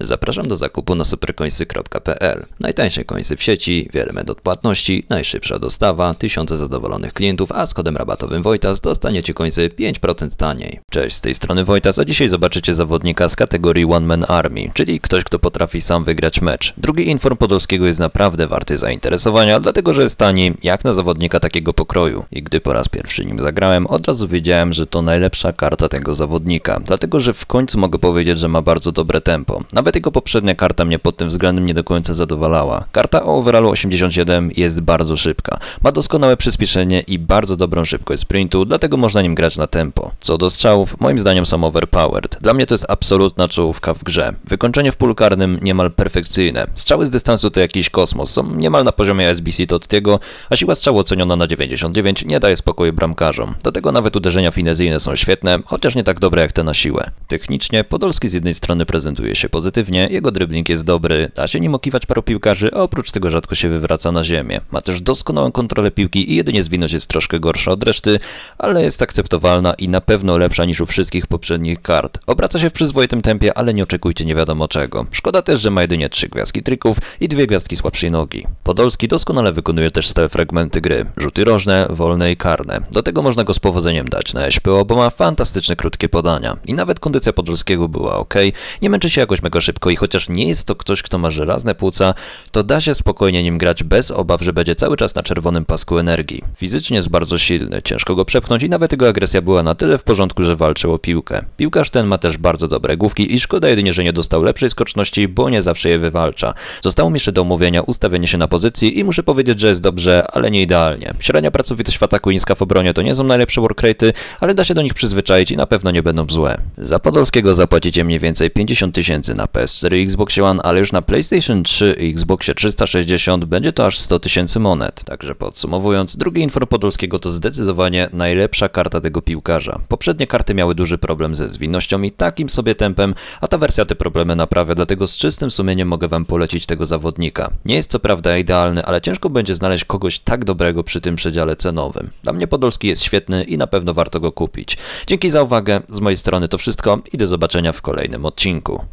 Zapraszam do zakupu na superkońsy.pl. Najtańsze końsy w sieci, wiele metod płatności, najszybsza dostawa, tysiące zadowolonych klientów, a z kodem rabatowym Wojtas dostaniecie końsy 5% taniej. Cześć, z tej strony Wojtas, a dzisiaj zobaczycie zawodnika z kategorii One Man Army, czyli ktoś, kto potrafi sam wygrać mecz. Drugi inform Podolskiego jest naprawdę warty zainteresowania, dlatego że jest tani, jak na zawodnika takiego pokroju. I gdy po raz pierwszy nim zagrałem, od razu wiedziałem, że to najlepsza karta tego zawodnika, dlatego że w końcu mogę powiedzieć, że ma bardzo dobre tempo. Nawet nawet jego poprzednia karta mnie pod tym względem nie do końca zadowalała. Karta o overallu 87 jest bardzo szybka, ma doskonałe przyspieszenie i bardzo dobrą szybkość sprintu, dlatego można nim grać na tempo. Co do strzałów, moim zdaniem są overpowered. Dla mnie to jest absolutna czołówka w grze. Wykończenie w polu karnym niemal perfekcyjne. Strzały z dystansu to jakiś kosmos, są niemal na poziomie SBC Tottiego, a siła strzału oceniona na 99 nie daje spokoju bramkarzom. Do tego nawet uderzenia finezyjne są świetne, chociaż nie tak dobre jak te na siłę. Technicznie Podolski z jednej strony prezentuje się pozytywnie, jego dribbling jest dobry, da się nim okiwać paru piłkarzy, a oprócz tego rzadko się wywraca na ziemię. Ma też doskonałą kontrolę piłki i jedynie zwinność jest troszkę gorsza od reszty, ale jest akceptowalna i na pewno lepsza niż u wszystkich poprzednich kart. Obraca się w przyzwoitym tempie, ale nie oczekujcie nie wiadomo czego. Szkoda też, że ma jedynie trzy gwiazdki trików i dwie gwiazdki słabszej nogi. Podolski doskonale wykonuje też stałe fragmenty gry, rzuty rożne, wolne i karne. Do tego można go z powodzeniem dać na SPO, bo ma fantastyczne krótkie podania. I nawet kondycja Podolskiego była ok, nie męczy się jakoś mega szybko i chociaż nie jest to ktoś, kto ma żelazne płuca, to da się spokojnie nim grać bez obaw, że będzie cały czas na czerwonym pasku energii. Fizycznie jest bardzo silny, ciężko go przepchnąć i nawet jego agresja była na tyle w porządku, że walczył o piłkę. Piłkarz ten ma też bardzo dobre główki i szkoda jedynie, że nie dostał lepszej skoczności, bo nie zawsze je wywalcza. Zostało mi jeszcze do omówienia ustawienie się na pozycji i muszę powiedzieć, że jest dobrze, ale nie idealnie. Średnia pracowitość w ataku i w obronie to nie są najlepsze workrate'y, ale da się do nich przyzwyczaić i na pewno nie będą złe. Za Podolskiego zapłacicie mniej więcej 50 tysięcy na PS4 i Xbox One, ale już na PlayStation 3 i Xboxie 360 będzie to aż 100 tysięcy monet. Także podsumowując, drugi Infor Podolskiego to zdecydowanie najlepsza karta tego piłkarza. Poprzednie karty miały duży problem ze zwinnością i takim sobie tempem, a ta wersja te problemy naprawia, dlatego z czystym sumieniem mogę wam polecić tego zawodnika. Nie jest co prawda idealny, ale ciężko będzie znaleźć kogoś tak dobrego przy tym przedziale cenowym. Dla mnie Podolski jest świetny i na pewno warto go kupić. Dzięki za uwagę, z mojej strony to wszystko i do zobaczenia w kolejnym odcinku.